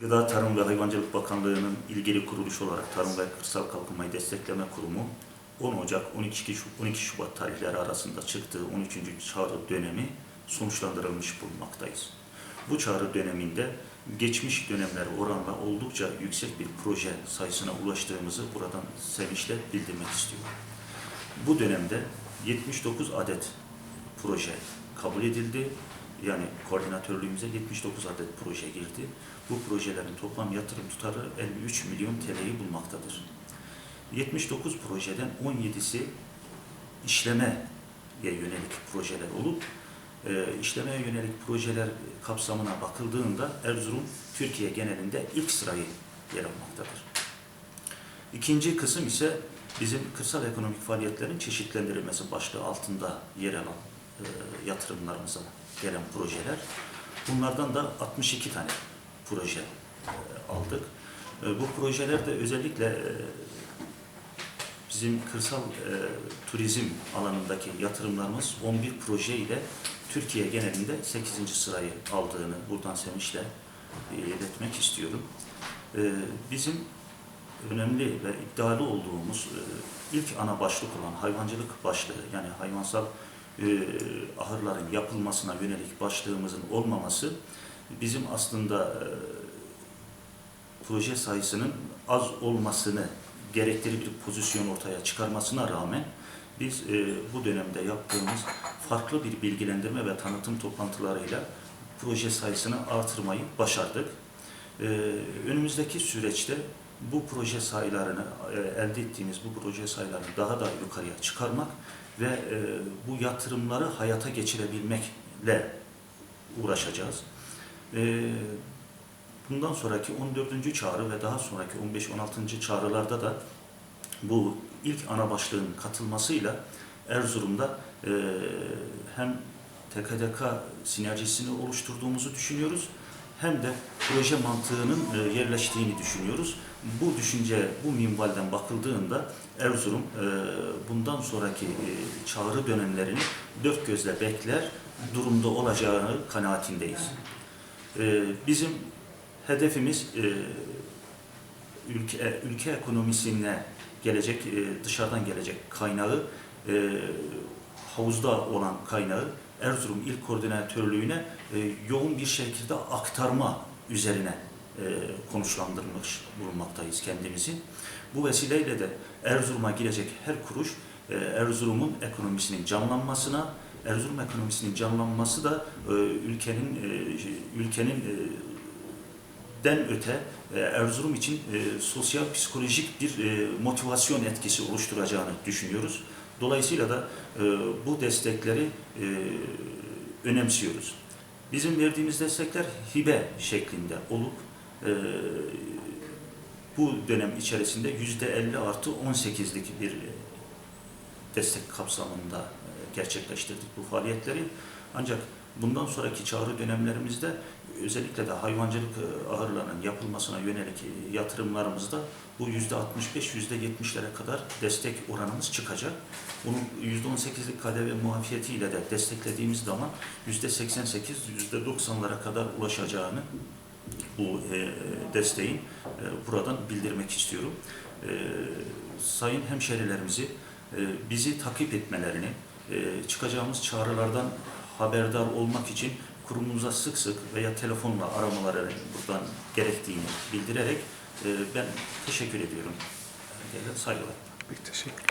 Gıda, Tarım ve Hayvancılık Bakanlığı'nın ilgili kuruluş olarak Tarım ve Kırsal Kalkınmayı Destekleme Kurumu 10 Ocak 12 Şu- 12 Şubat tarihleri arasında çıktığı 13. çağrı dönemi sonuçlandırılmış bulunmaktayız. Bu çağrı döneminde geçmiş dönemlere oranla oldukça yüksek bir proje sayısına ulaştığımızı buradan sevinçle bildirmek istiyorum. Bu dönemde 79 adet proje kabul edildi. Yani koordinatörlüğümüze 79 adet proje girdi. Bu projelerin toplam yatırım tutarı 53 milyon TL'yi bulmaktadır. 79 projeden 17'si işlemeye yönelik projeler olup e, işlemeye yönelik projeler kapsamına bakıldığında Erzurum Türkiye genelinde ilk sırayı yer almaktadır. İkinci kısım ise bizim kırsal ekonomik faaliyetlerin çeşitlendirilmesi başlığı altında yer alan yatırımlarımıza gelen projeler. Bunlardan da 62 tane proje e, aldık. E, bu projelerde özellikle e, bizim kırsal e, turizm alanındaki yatırımlarımız 11 proje ile Türkiye genelinde 8. sırayı aldığını buradan sevinçle e, iletmek istiyorum. E, bizim önemli ve iddialı olduğumuz e, ilk ana başlık olan hayvancılık başlığı yani hayvansal e, ahırların yapılmasına yönelik başlığımızın olmaması bizim aslında e, proje sayısının az olmasını gerektiği bir pozisyon ortaya çıkarmasına rağmen biz e, bu dönemde yaptığımız farklı bir bilgilendirme ve tanıtım toplantılarıyla proje sayısını artırmayı başardık. E, önümüzdeki süreçte bu proje sayılarını, e, elde ettiğimiz bu proje sayılarını daha da yukarıya çıkarmak ve e, bu yatırımları hayata geçirebilmekle uğraşacağız. E, bundan sonraki 14. çağrı ve daha sonraki 15-16. çağrılarda da bu ilk ana başlığın katılmasıyla Erzurum'da hem TKDK sinerjisini oluşturduğumuzu düşünüyoruz hem de proje mantığının yerleştiğini düşünüyoruz. Bu düşünce, bu minvalden bakıldığında Erzurum e, bundan sonraki e, çağrı dönemlerini dört gözle bekler durumda olacağını kanaatindeyiz. E, Bizim hedefimiz ülke, ülke ekonomisine gelecek, dışarıdan gelecek kaynağı, havuzda olan kaynağı Erzurum İl Koordinatörlüğü'ne yoğun bir şekilde aktarma üzerine e, konuşlandırmış bulunmaktayız kendimizi. Bu vesileyle de Erzurum'a girecek her kuruş e, Erzurum'un ekonomisinin canlanmasına, Erzurum ekonomisinin canlanması da e, ülkenin e, ülkenin e, den öte e, Erzurum için e, sosyal psikolojik bir e, motivasyon etkisi oluşturacağını düşünüyoruz. Dolayısıyla da e, bu destekleri e, önemsiyoruz. Bizim verdiğimiz destekler hibe şeklinde olup e, bu dönem içerisinde yüzde 50 artı 18'lik bir e, destek kapsamında e, gerçekleştirdik bu faaliyetleri. Ancak bundan sonraki çağrı dönemlerimizde özellikle de hayvancılık e, ahırlarının yapılmasına yönelik yatırımlarımızda bu yüzde 65, yüzde 70'lere kadar destek oranımız çıkacak. Bunun yüzde 18'lik KDV muafiyetiyle de desteklediğimiz zaman yüzde 88, yüzde 90'lara kadar ulaşacağını bu e, desteğin e, buradan bildirmek istiyorum. E, sayın hemşerilerimizi e, bizi takip etmelerini, e, çıkacağımız çağrılardan haberdar olmak için kurumumuza sık sık veya telefonla aramaları buradan gerektiğini bildirerek e, ben teşekkür ediyorum. Saygılar. Peki, teşekkür